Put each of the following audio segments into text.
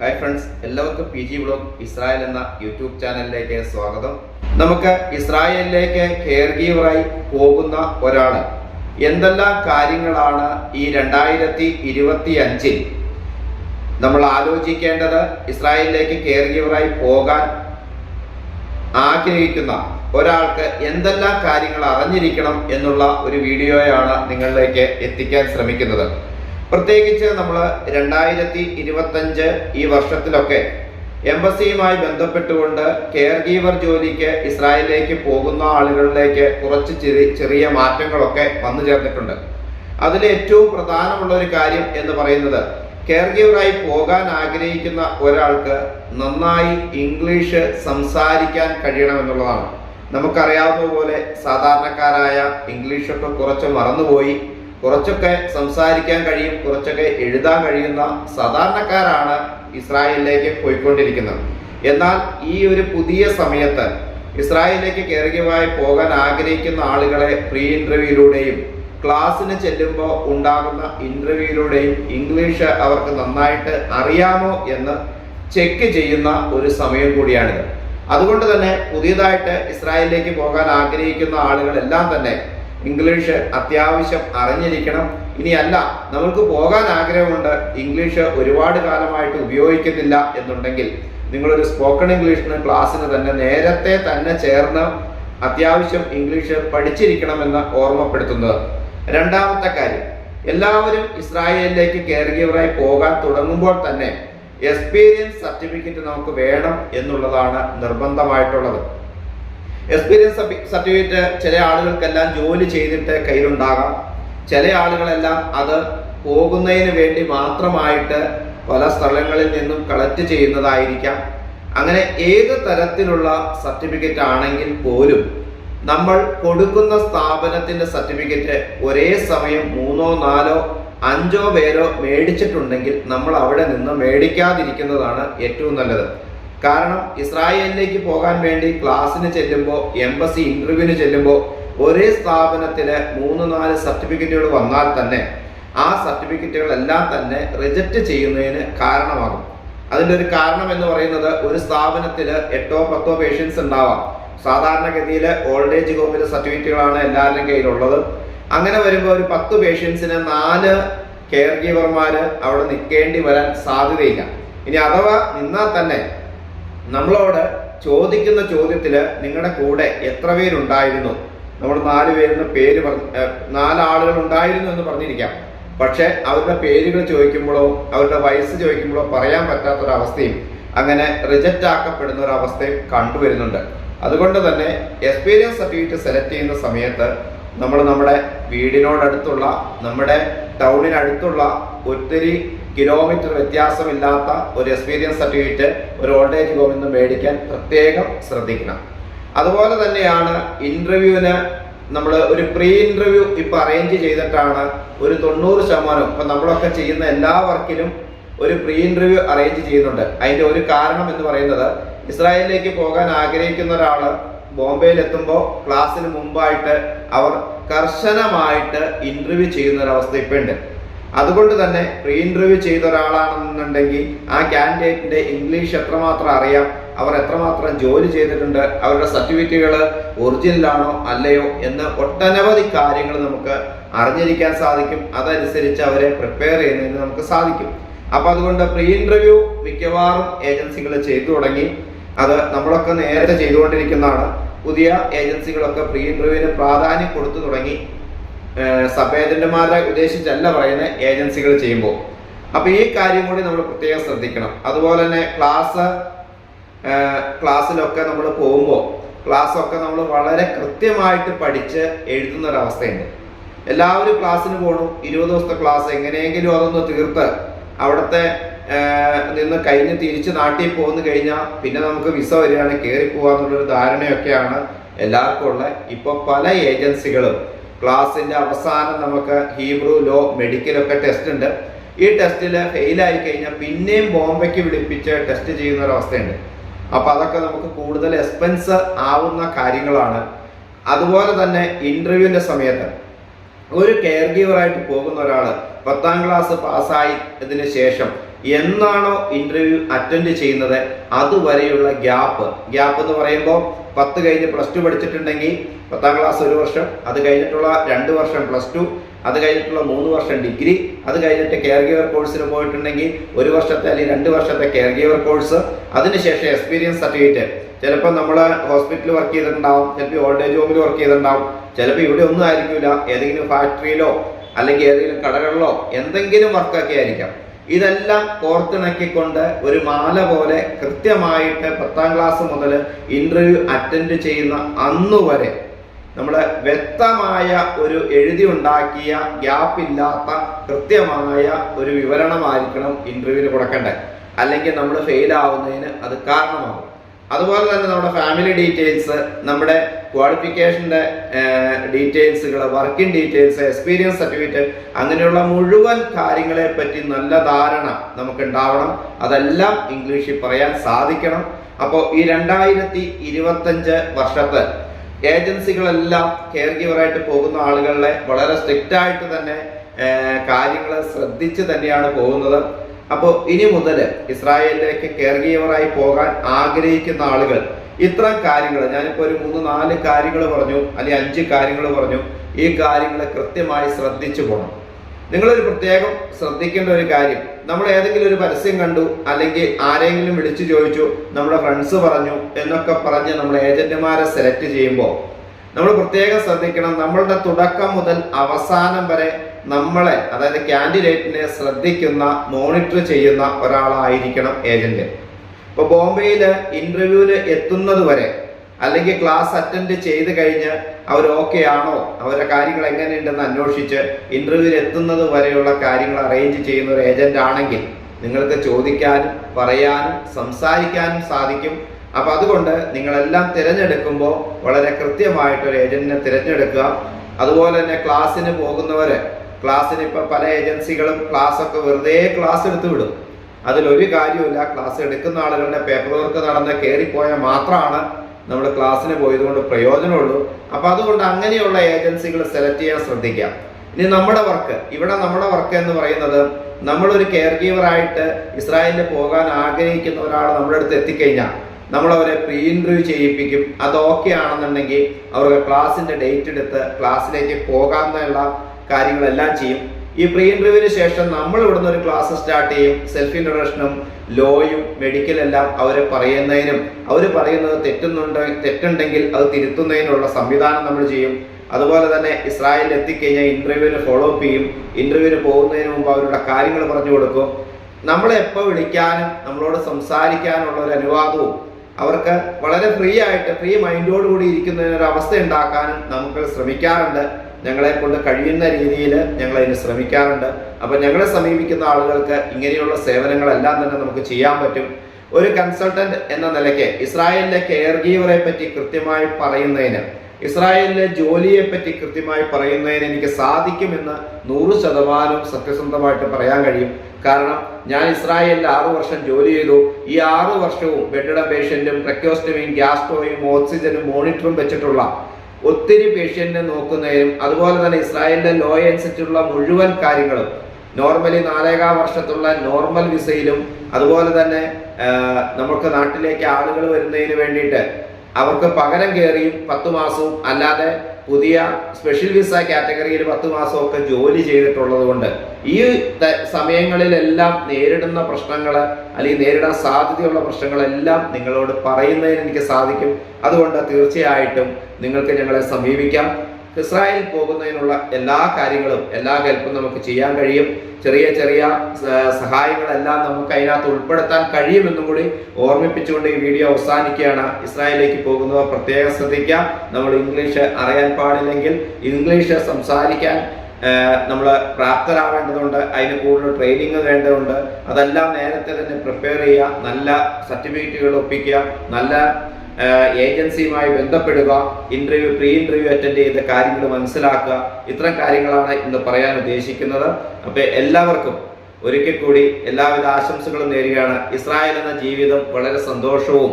Hi friends എല്ലാവർക്കും P G blog Israel എന്ന YouTube ചാനലിലേക്ക് സ്വാഗതം. നമുക്ക് ഇസ്രായേലിലേക്ക് കെയർ ഗീവറായി പോകുന്ന ഒരാൾ. എന്തെല്ലാം കാര്യങ്ങളാണ് ഈ രണ്ടായിരത്തി ഇരുപത്തി അഞ്ചിൽ നമ്മൾ ആലോചിക്കേണ്ടത്? ഇസ്രായേലിലേക്ക് കെയർ ഗീവറായി പോകാൻ ആഗ്രഹിക്കുന്ന ഒരാൾക്ക് എന്തെല്ലാം കാര്യങ്ങൾ അറിഞ്ഞിരിക്കണം എന്നുള്ള ഒരു വീഡിയോയാണ് നിങ്ങളിലേക്ക് എത്തിക്കാൻ ശ്രമിക്കുന്നത്. പ്രത്യേകിച്ച് നമ്മൾ രണ്ടായിരത്തി ഇരുപത്തഞ്ച് ഈ വർഷത്തിലൊക്കെ എംബസിയുമായി ബന്ധപ്പെട്ടുകൊണ്ട് കെയർ ഗീവർ ജോലിക്ക് ഇസ്രായേലിലേക്ക് പോകുന്ന ആളുകളിലേക്ക് കുറച്ച് ചെറിയ ചെറിയ മാറ്റങ്ങളൊക്കെ വന്നു ചേർന്നിട്ടുണ്ട്. അതിൽ ഏറ്റവും പ്രധാനമുള്ള ഒരു കാര്യം എന്ന് പറയുന്നത് കെയർ ഗീവറായി പോകാൻ ആഗ്രഹിക്കുന്ന ഒരാൾക്ക് നന്നായി ഇംഗ്ലീഷ് സംസാരിക്കാൻ കഴിയണമെന്നുള്ളതാണ്. നമുക്കറിയാവുന്ന പോലെ സാധാരണക്കാരായ ഇംഗ്ലീഷൊക്കെ കുറച്ച് മറന്നുപോയി. കുറച്ചൊക്കെ സംസാരിക്കാൻ കഴിയും കുറച്ചൊക്കെ എഴുതാൻ കഴിയുന്ന സാധാരണക്കാരാണ് ഇസ്രായേലിലേക്ക് പോയിക്കൊണ്ടിരിക്കുന്നത്. എന്നാൽ ഈ ഒരു പുതിയ സമയത്ത് ഇസ്രായേലിലേക്ക് കയറുകയായി പോകാൻ ആഗ്രഹിക്കുന്ന ആളുകളെ പ്രീ ഇന്റർവ്യൂയിലൂടെയും ക്ലാസ്സിന് ചെല്ലുമ്പോൾ ഉണ്ടാകുന്ന ഇന്റർവ്യൂയിലൂടെയും ഇംഗ്ലീഷ് അവർക്ക് നന്നായിട്ട് അറിയാമോ എന്ന് ചെക്ക് ചെയ്യുന്ന ഒരു സമയം കൂടിയാണിത്. അതുകൊണ്ട് തന്നെ പുതിയതായിട്ട് ഇസ്രായേലിലേക്ക് പോകാൻ ആഗ്രഹിക്കുന്ന ആളുകളെല്ലാം തന്നെ ഇംഗ്ലീഷ് അത്യാവശ്യം അറിഞ്ഞിരിക്കണം. ഇനിയല്ല നമുക്ക് പോകാൻ ആഗ്രഹമുണ്ട്. ഇംഗ്ലീഷ് ഒരുപാട് കാലമായിട്ട് ഉപയോഗിക്കുന്നില്ല എന്നുണ്ടെങ്കിൽ നിങ്ങളൊരു സ്പോക്കൺ ഇംഗ്ലീഷിന് ക്ലാസ്സിന് തന്നെ നേരത്തെ തന്നെ ചേർന്ന് അത്യാവശ്യം ഇംഗ്ലീഷ് പഠിച്ചിരിക്കണമെന്ന് ഓർമ്മപ്പെടുത്തുന്നത്. രണ്ടാമത്തെ കാര്യം എല്ലാവരും ഇസ്രായേലിലേക്ക് കയറുകയവരായി പോകാൻ തുടങ്ങുമ്പോൾ തന്നെ എക്സ്പീരിയൻസ് സർട്ടിഫിക്കറ്റ് നമുക്ക് വേണം എന്നുള്ളതാണ് നിർബന്ധമായിട്ടുള്ളത്. എക്സ്പീരിയൻസ് സർട്ടിഫിക്കറ്റ് ചില ആളുകൾക്കെല്ലാം ജോലി ചെയ്തിട്ട് കയ്യിലുണ്ടാകാം. ചില ആളുകളെല്ലാം അത് പോകുന്നതിന് വേണ്ടി മാത്രമായിട്ട് പല സ്ഥലങ്ങളിൽ നിന്നും കളക്ട് ചെയ്യുന്നതായിരിക്കാം. അങ്ങനെ ഏത് തരത്തിലുള്ള സർട്ടിഫിക്കറ്റ് ആണെങ്കിൽ പോലും നമ്മൾ കൊടുക്കുന്ന സ്ഥാപനത്തിന്റെ സർട്ടിഫിക്കറ്റ് ഒരേ സമയം മൂന്നോ നാലോ അഞ്ചോ പേരോ മേടിച്ചിട്ടുണ്ടെങ്കിൽ നമ്മൾ അവിടെ നിന്ന് മേടിക്കാതിരിക്കുന്നതാണ് ഏറ്റവും നല്ലത്. കാരണം ഇസ്രായേലിലേക്ക് പോകാൻ വേണ്ടി ക്ലാസ്സിന് ചെല്ലുമ്പോൾ എംബസി ഇന്റർവ്യൂവിന് ചെല്ലുമ്പോൾ ഒരേ സ്ഥാപനത്തിൽ മൂന്ന് നാല് സർട്ടിഫിക്കറ്റുകൾ വന്നാൽ തന്നെ ആ സർട്ടിഫിക്കറ്റുകളെല്ലാം തന്നെ റിജക്റ്റ് ചെയ്യുന്നതിന് കാരണമാകും. അതിന്റെ ഒരു കാരണം എന്ന് പറയുന്നത് ഒരു സ്ഥാപനത്തിൽ എട്ടോ പത്തോ പേഷ്യൻസ് ഉണ്ടാവാം. സാധാരണഗതിയിൽ ഓൾഡ് ഏജ് ഹോമിലെ സർട്ടിഫിക്കറ്റുകളാണ് എല്ലാവരുടെയും കയ്യിലുള്ളത്. അങ്ങനെ വരുമ്പോൾ ഒരു പത്ത് പേഷ്യൻസിന് നാല് കെയർ ഗീവർമാർ അവിടെ നിൽക്കേണ്ടി വരാൻ സാധ്യതയില്ല. ഇനി അഥവാ നിന്നാൽ തന്നെ നമ്മളോട് ചോദിക്കുന്ന ചോദ്യത്തിൽ നിങ്ങളുടെ കൂടെ എത്ര പേരുണ്ടായിരുന്നു? നമ്മൾ നാല് പേരുടെ പേര് നാലാളുകൾ ഉണ്ടായിരുന്നു എന്ന് പറഞ്ഞിരിക്കാം. പക്ഷെ അവരുടെ പേരുകൾ ചോദിക്കുമ്പോഴോ അവരുടെ വയസ്സ് ചോദിക്കുമ്പോഴോ പറയാൻ പറ്റാത്തൊരവസ്ഥയും അങ്ങനെ റിജക്റ്റ് ആക്കപ്പെടുന്ന ഒരു അവസ്ഥയും കണ്ടുവരുന്നുണ്ട്. അതുകൊണ്ട് തന്നെ എക്സ്പീരിയൻസ് സർട്ടിഫിക്കറ്റ് സെലക്ട് ചെയ്യുന്ന സമയത്ത് നമ്മൾ നമ്മുടെ വീടിനോടടുത്തുള്ള നമ്മുടെ ടൗണിനടുത്തുള്ള ഒത്തിരി കിലോമീറ്റർ വ്യത്യാസമില്ലാത്ത ഒരു എക്സ്പീരിയൻസ് സർട്ടിഫിക്കറ്റ് ഒരു ഓൾഡ് ഏജ് ഹോമിൽ നിന്ന് മേടിക്കാൻ പ്രത്യേകം ശ്രദ്ധിക്കണം. അതുപോലെ തന്നെയാണ് ഇന്റർവ്യൂവിന് നമ്മൾ ഒരു പ്രീ ഇന്റർവ്യൂ ഇപ്പം അറേഞ്ച് ചെയ്തിട്ടാണ് ഒരു തൊണ്ണൂറ് ശതമാനം ഇപ്പം നമ്മളൊക്കെ ചെയ്യുന്ന എല്ലാ വർക്കിലും ഒരു പ്രീ ഇന്റർവ്യൂ അറേഞ്ച് ചെയ്യുന്നുണ്ട്. അതിന്റെ ഒരു കാരണം എന്ന് പറയുന്നത് ഇസ്രായേലിലേക്ക് പോകാൻ ആഗ്രഹിക്കുന്ന ഒരാൾ ബോംബെയിൽ എത്തുമ്പോൾ ക്ലാസ്സിന് മുമ്പായിട്ട് അവർ കർശനമായിട്ട് ഇന്റർവ്യൂ ചെയ്യുന്ന ഒരു അവസ്ഥ ഇപ്പൊ ഉണ്ട്. അതുകൊണ്ട് തന്നെ പ്രീ ഇന്റർവ്യൂ ചെയ്ത ഒരാളാണെന്നുണ്ടെങ്കിൽ ആ കാൻഡിഡേറ്റിന്റെ ഇംഗ്ലീഷ് എത്രമാത്രം അറിയാം അവർ എത്രമാത്രം ജോലി ചെയ്തിട്ടുണ്ട് അവരുടെ സർട്ടിഫിക്കറ്റുകൾ ഒറിജിനലാണോ അല്ലയോ എന്ന് ഒട്ടനവധി കാര്യങ്ങൾ നമുക്ക് അറിഞ്ഞിരിക്കാൻ സാധിക്കും. അതനുസരിച്ച് അവരെ പ്രിപ്പയർ ചെയ്യുന്നതിന് നമുക്ക് സാധിക്കും. അപ്പോൾ അതുകൊണ്ട് പ്രീ ഇന്റർവ്യൂ മിക്കവാറും ഏജൻസികൾ ചെയ്തു തുടങ്ങി. അത് നമ്മളൊക്കെ നേരത്തെ ചെയ്തുകൊണ്ടിരിക്കുന്നതാണ്. പുതിയ ഏജൻസികളൊക്കെ പ്രീ ഇന്റർവ്യൂവിന് പ്രാധാന്യം കൊടുത്തു തുടങ്ങി. സബ് ഏജന്റുമാരെ ഉദ്ദേശിച്ചല്ല പറയുന്ന ഏജൻസികൾ ചെയ്യുമ്പോൾ. അപ്പൊ ഈ കാര്യം കൂടി നമ്മൾ പ്രത്യേകം ശ്രദ്ധിക്കണം. അതുപോലെ തന്നെ ക്ലാസ് ക്ലാസ്സിലൊക്കെ നമ്മൾ പോകുമ്പോൾ ക്ലാസ്സൊക്കെ നമ്മൾ വളരെ കൃത്യമായിട്ട് പഠിച്ച് എഴുതുന്ന ഒരു അവസ്ഥയുണ്ട് എല്ലാവരും ക്ലാസ്സിന് പോകണം ഇരുപത് ദിവസത്തെ ക്ലാസ്. എങ്ങനെയെങ്കിലും അതൊന്ന് തീർത്ത് അവിടുത്തെ നിന്ന് കഴിഞ്ഞ് തിരിച്ച് നാട്ടിൽ പോകുന്നു കഴിഞ്ഞാൽ പിന്നെ നമുക്ക് വിസ വരികയാണ്. കയറി പോകാന്നുള്ളൊരു ധാരണയൊക്കെയാണ് എല്ലാവർക്കും ഉള്ളത് ഇപ്പോൾ പല ഏജൻസികളും ക്ലാസ്സിന്റെ അവസാനം നമുക്ക് ഹീബ്രു ലോ മെഡിക്കലൊക്കെ ടെസ്റ്റ് ഉണ്ട്. ഈ ടെസ്റ്റിൽ ഫെയിലായി കഴിഞ്ഞാൽ പിന്നെയും ബോംബെക്ക് വിളിപ്പിച്ച് ടെസ്റ്റ് ചെയ്യുന്ന ഒരു അപ്പോൾ അപ്പൊ അതൊക്കെ നമുക്ക് കൂടുതൽ എക്സ്പെൻസ് ആവുന്ന കാര്യങ്ങളാണ്. അതുപോലെ തന്നെ ഇന്റർവ്യൂവിന്റെ സമയത്ത് ഒരു കെയർ ഗീവറായിട്ട് പോകുന്ന ഒരാൾ പത്താം ക്ലാസ് പാസ്സായതിനു ശേഷം എന്നാണോ ഇന്റർവ്യൂ അറ്റൻഡ് ചെയ്യുന്നത്? അതുവരെയുള്ള ഗ്യാപ്പ് ഗ്യാപ്പ് എന്ന് പറയുമ്പോൾ പത്ത് കഴിഞ്ഞ് പ്ലസ് ടു പഠിച്ചിട്ടുണ്ടെങ്കിൽ പത്താം ക്ലാസ് ഒരു വർഷം അത് കഴിഞ്ഞിട്ടുള്ള രണ്ട് വർഷം പ്ലസ് ടു അത് കഴിഞ്ഞിട്ടുള്ള മൂന്ന് വർഷം ഡിഗ്രി അത് കഴിഞ്ഞിട്ട് കെയർ ഗിവർ കോഴ്സിന് പോയിട്ടുണ്ടെങ്കിൽ ഒരു വർഷത്തെ അല്ലെങ്കിൽ രണ്ട് വർഷത്തെ കെയർ ഗിവർ കോഴ്സ് അതിനുശേഷം എക്സ്പീരിയൻസ് സർട്ടിഫിക്കറ്റ് ചിലപ്പോൾ നമ്മൾ ഹോസ്പിറ്റലിൽ വർക്ക് ചെയ്തിട്ടുണ്ടാവും ചിലപ്പോൾ ഓൾഡ് ഏജ് ഹോമിൽ വർക്ക് ചെയ്തിട്ടുണ്ടാവും. ചിലപ്പോൾ ഇവിടെ ഒന്നും ആയിരിക്കില്ല ഏതെങ്കിലും ഫാക്ടറിയിലോ അല്ലെങ്കിൽ ഏതെങ്കിലും കടകളിലോ എന്തെങ്കിലും വർക്കൊക്കെ ആയിരിക്കാം. ഇതെല്ലാം കോർത്തിണക്കിക്കൊണ്ട് ഒരു മാല പോലെ കൃത്യമായിട്ട് പത്താം ക്ലാസ് മുതൽ ഇന്റർവ്യൂ അറ്റൻഡ് ചെയ്യുന്ന അന്നു വരെ നമ്മൾ വ്യക്തമായ ഒരു എഴുതി ഉണ്ടാക്കിയ ഗ്യാപ്പ് ഇല്ലാത്ത കൃത്യമായ ഒരു വിവരണമായിരിക്കണം ഇന്റർവ്യൂവിന് കൊടുക്കേണ്ടത്. അല്ലെങ്കിൽ നമ്മൾ ഫെയിൽ ആവുന്നതിന് അത് കാരണമാകും. അതുപോലെ തന്നെ നമ്മുടെ ഫാമിലി ഡീറ്റെയിൽസ് നമ്മുടെ ക്വാളിഫിക്കേഷന്റെ ഡീറ്റെയിൽസുകൾ വർക്കിംഗ് ഡീറ്റെയിൽസ് എക്സ്പീരിയൻസ് സർട്ടിഫിക്കറ്റ് അങ്ങനെയുള്ള മുഴുവൻ കാര്യങ്ങളെ പറ്റി നല്ല ധാരണ നമുക്ക് ഉണ്ടാവണം അതെല്ലാം ഇംഗ്ലീഷിൽ പറയാൻ സാധിക്കണം. അപ്പോൾ ഈ രണ്ടായിരത്തി ഇരുപത്തഞ്ച് വർഷത്തെ ഏജൻസികളെല്ലാം കെയർ ഗിവറായിട്ട് പോകുന്ന ആളുകളെ വളരെ സ്ട്രിക്റ്റ് ആയിട്ട് തന്നെ കാര്യങ്ങൾ ശ്രദ്ധിച്ച് തന്നെയാണ് പോകുന്നത്. അപ്പോൾ ഇനി മുതൽ ഇസ്രായേലിലേക്ക് കെയർ ഗീവറായി പോകാൻ ആഗ്രഹിക്കുന്ന ആളുകൾ ഇത്തരം കാര്യങ്ങൾ ഞാനിപ്പോൾ ഒരു മൂന്ന് നാല് കാര്യങ്ങൾ പറഞ്ഞു അല്ലെങ്കിൽ അഞ്ച് കാര്യങ്ങൾ പറഞ്ഞു ഈ കാര്യങ്ങളെ കൃത്യമായി ശ്രദ്ധിച്ചു പോകണം നിങ്ങളൊരു പ്രത്യേകം ശ്രദ്ധിക്കേണ്ട ഒരു കാര്യം നമ്മൾ ഏതെങ്കിലും ഒരു പരസ്യം കണ്ടു അല്ലെങ്കിൽ ആരെങ്കിലും വിളിച്ചു ചോദിച്ചു നമ്മുടെ ഫ്രണ്ട്സ് പറഞ്ഞു എന്നൊക്കെ പറഞ്ഞ് നമ്മൾ ഏജന്റുമാരെ സെലക്ട് ചെയ്യുമ്പോൾ നമ്മൾ പ്രത്യേകം ശ്രദ്ധിക്കണം. നമ്മളുടെ തുടക്കം മുതൽ അവസാനം വരെ നമ്മളെ അതായത് കാൻഡിഡേറ്റിനെ ശ്രദ്ധിക്കുന്ന മോണിറ്റർ ചെയ്യുന്ന ഒരാളായിരിക്കണം ഏജന്റ് ഇപ്പൊ ബോംബെയിൽ ഇന്റർവ്യൂവിൽ എത്തുന്നത് വരെ അല്ലെങ്കിൽ ക്ലാസ് അറ്റൻഡ് ചെയ്ത് കഴിഞ്ഞ് അവർ ഓക്കെ ആണോ? അവരുടെ കാര്യങ്ങൾ എങ്ങനെയുണ്ടെന്ന് അന്വേഷിച്ച് ഇന്റർവ്യൂവിൽ എത്തുന്നത് വരെയുള്ള കാര്യങ്ങൾ അറേഞ്ച് ചെയ്യുന്ന ഒരു ഏജന്റ് ആണെങ്കിൽ നിങ്ങൾക്ക് ചോദിക്കാനും പറയാനും സംസാരിക്കാനും സാധിക്കും. അപ്പൊ അതുകൊണ്ട് നിങ്ങളെല്ലാം തിരഞ്ഞെടുക്കുമ്പോൾ വളരെ കൃത്യമായിട്ട് ഒരു ഏജന്റിനെ തിരഞ്ഞെടുക്കുക. അതുപോലെ തന്നെ ക്ലാസ്സിന് പോകുന്നവര് ക്ലാസ്സിന് ഇപ്പൊ പല ഏജൻസികളും ക്ലാസ് ഒക്കെ വെറുതെ ക്ലാസ് എടുത്തു വിടും. അതിലൊരു കാര്യമില്ല ക്ലാസ് എടുക്കുന്ന ആളുകളുടെ പേപ്പർ വർക്ക് നടന്ന് കയറിപ്പോയാൽ മാത്രമാണ് നമ്മൾ ക്ലാസ്സിന് പോയതുകൊണ്ട് പ്രയോജനമുള്ളൂ. അപ്പോൾ അതുകൊണ്ട് അങ്ങനെയുള്ള ഏജൻസികൾ സെലക്ട് ചെയ്യാൻ ശ്രദ്ധിക്കാം. ഇനി നമ്മുടെ വർക്ക് ഇവിടെ നമ്മുടെ വർക്ക് എന്ന് പറയുന്നത് നമ്മളൊരു കെയർ ഗീവറായിട്ട് ഇസ്രായേലിൽ പോകാൻ ആഗ്രഹിക്കുന്ന ഒരാൾ നമ്മുടെ അടുത്ത് എത്തിക്കഴിഞ്ഞാൽ നമ്മൾ അവരെ പ്രീ ഇന്റർവ്യൂ ചെയ്യിപ്പിക്കും. അത് ഓക്കെ ആണെന്നുണ്ടെങ്കിൽ അവർക്ക് ക്ലാസ്സിന്റെ ഡേറ്റ് എടുത്ത് ക്ലാസ്സിലേക്ക് പോകാമെന്നുള്ള കാര്യങ്ങളെല്ലാം ചെയ്യും. ഈ പ്രീ ഇന്റർവ്യൂവിന് ശേഷം നമ്മൾ ഇവിടുന്ന് ഒരു ക്ലാസ് സ്റ്റാർട്ട് ചെയ്യും സെൽഫ് ഇൻട്രൊഡക്ഷനും ലോയും മെഡിക്കൽ എല്ലാം അവരെ പറയുന്നതിനും അവർ പറയുന്നത് തെറ്റുന്നുണ്ട് തെറ്റുണ്ടെങ്കിൽ അത് തിരുത്തുന്നതിനുള്ള സംവിധാനം നമ്മൾ ചെയ്യും. അതുപോലെ തന്നെ ഇസ്രായേലിൽ എത്തിക്കഴിഞ്ഞാൽ ഇന്റർവ്യൂവിന് ഫോളോ അപ്പ് ചെയ്യും. ഇന്റർവ്യൂവിന് പോകുന്നതിന് മുമ്പ് അവരുടെ കാര്യങ്ങൾ പറഞ്ഞു കൊടുക്കും. നമ്മളെ എപ്പോൾ വിളിക്കാനും നമ്മളോട് സംസാരിക്കാനുള്ള ഒരു അനുവാദവും അവർക്ക് വളരെ ഫ്രീ ആയിട്ട് ഫ്രീ മൈൻഡോടുകൂടി ഇരിക്കുന്നതിനൊരു അവസ്ഥ ഉണ്ടാക്കാനും നമുക്ക് ശ്രമിക്കാറുണ്ട്. ഞങ്ങളെ കൊണ്ട് കഴിയുന്ന രീതിയിൽ ഞങ്ങൾ അതിന് ശ്രമിക്കാറുണ്ട്. അപ്പൊ ഞങ്ങളെ സമീപിക്കുന്ന ആളുകൾക്ക് ഇങ്ങനെയുള്ള സേവനങ്ങളെല്ലാം തന്നെ നമുക്ക് ചെയ്യാൻ പറ്റും. ഒരു കൺസൾട്ടന്റ് എന്ന നിലയ്ക്ക് ഇസ്രായേലിലെ കെയർ ഗീവറെ പറ്റി കൃത്യമായി പറയുന്നതിന് ഇസ്രായേലിലെ ജോലിയെ പറ്റി കൃത്യമായി പറയുന്നതിന് എനിക്ക് സാധിക്കുമെന്ന് നൂറ് ശതമാനം സത്യസന്ധമായിട്ട് പറയാൻ കഴിയും. കാരണം ഞാൻ ഇസ്രായേലിൽ ആറു വർഷം ജോലി ചെയ്തു. ഈ ആറു വർഷവും ബെഡഡ് പേഷ്യന്റും ട്രക്യോസ്റ്റമിയും ഗ്യാസ്ട്രോയും ഓക്സിജനും മോണിറ്ററും വെച്ചിട്ടുള്ള ഒത്തിരി പേഷ്യന്റിനെ നോക്കുന്നതിനും അതുപോലെ തന്നെ ഇസ്രായേലിന്റെ ലോ അനുസരിച്ചുള്ള മുഴുവൻ കാര്യങ്ങളും നോർമലി നാലേകാം വർഷത്തുള്ള നോർമൽ വിസയിലും അതുപോലെ തന്നെ നമുക്ക് നാട്ടിലേക്ക് ആളുകൾ വരുന്നതിന് വേണ്ടിയിട്ട് അവർക്ക് പകരം കയറിയും പത്ത് മാസവും അല്ലാതെ പുതിയ സ്പെഷ്യൽ വിസ കാറ്റഗറിയിൽ പത്ത് മാസമൊക്കെ ജോലി ചെയ്തിട്ടുള്ളത് കൊണ്ട് ഈ സമയങ്ങളിലെല്ലാം നേരിടുന്ന പ്രശ്നങ്ങൾ അല്ലെങ്കിൽ നേരിടാൻ സാധ്യതയുള്ള പ്രശ്നങ്ങളെല്ലാം നിങ്ങളോട് പറയുന്നതിന് എനിക്ക് സാധിക്കും. അതുകൊണ്ട് തീർച്ചയായിട്ടും നിങ്ങൾക്ക് ഞങ്ങളെ സമീപിക്കാം. ഇസ്രായേൽ പോകുന്നതിനുള്ള എല്ലാ കാര്യങ്ങളും എല്ലാ ഹെൽപ്പും നമുക്ക് ചെയ്യാൻ കഴിയും. ചെറിയ ചെറിയ സഹായങ്ങളെല്ലാം നമുക്ക് അതിനകത്ത് ഉൾപ്പെടുത്താൻ കഴിയുമെന്നും കൂടി ഓർമ്മിപ്പിച്ചുകൊണ്ട് ഈ വീഡിയോ അവസാനിക്കുകയാണ്. ഇസ്രായേലിലേക്ക് പോകുന്നവർ പ്രത്യേകം ശ്രദ്ധിക്കാം. നമ്മൾ ഇംഗ്ലീഷ് അറിയാൻ പാടില്ലെങ്കിൽ ഇംഗ്ലീഷ് സംസാരിക്കാൻ നമ്മൾ പ്രാപ്തരാവേണ്ടതുണ്ട്. അതിന് കൂടുതൽ ട്രെയിനിങ് വേണ്ടതുണ്ട്. അതെല്ലാം നേരത്തെ തന്നെ പ്രിപ്പയർ ചെയ്യുക. നല്ല സർട്ടിഫിക്കറ്റുകൾ ഒപ്പിക്കുക. നല്ല ഏജൻസിയുമായി ബന്ധപ്പെടുക ഇന്റർവ്യൂ പ്രീ ഇന്റർവ്യൂ അറ്റൻഡ് ചെയ്ത കാര്യങ്ങൾ മനസ്സിലാക്കുക. ഇത്തരം കാര്യങ്ങളാണ് ഇന്ന് പറയാൻ ഉദ്ദേശിക്കുന്നത്. അപ്പൊ എല്ലാവർക്കും ഒരിക്കൽ കൂടി എല്ലാവിധ ആശംസകളും നേരുകയാണ്. ഇസ്രായേൽ എന്ന ജീവിതം വളരെ സന്തോഷവും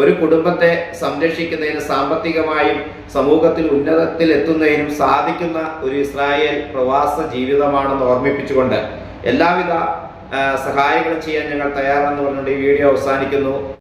ഒരു കുടുംബത്തെ സംരക്ഷിക്കുന്നതിന് സാമ്പത്തികമായും സമൂഹത്തിൽ ഉന്നതത്തിൽ എത്തുന്നതിനും സാധിക്കുന്ന ഒരു ഇസ്രായേൽ പ്രവാസ ജീവിതമാണെന്ന് ഓർമ്മിപ്പിച്ചുകൊണ്ട് എല്ലാവിധ സഹായങ്ങളും ചെയ്യാൻ ഞങ്ങൾ തയ്യാറാണെന്ന് പറഞ്ഞുകൊണ്ട് ഈ വീഡിയോ അവസാനിക്കുന്നു.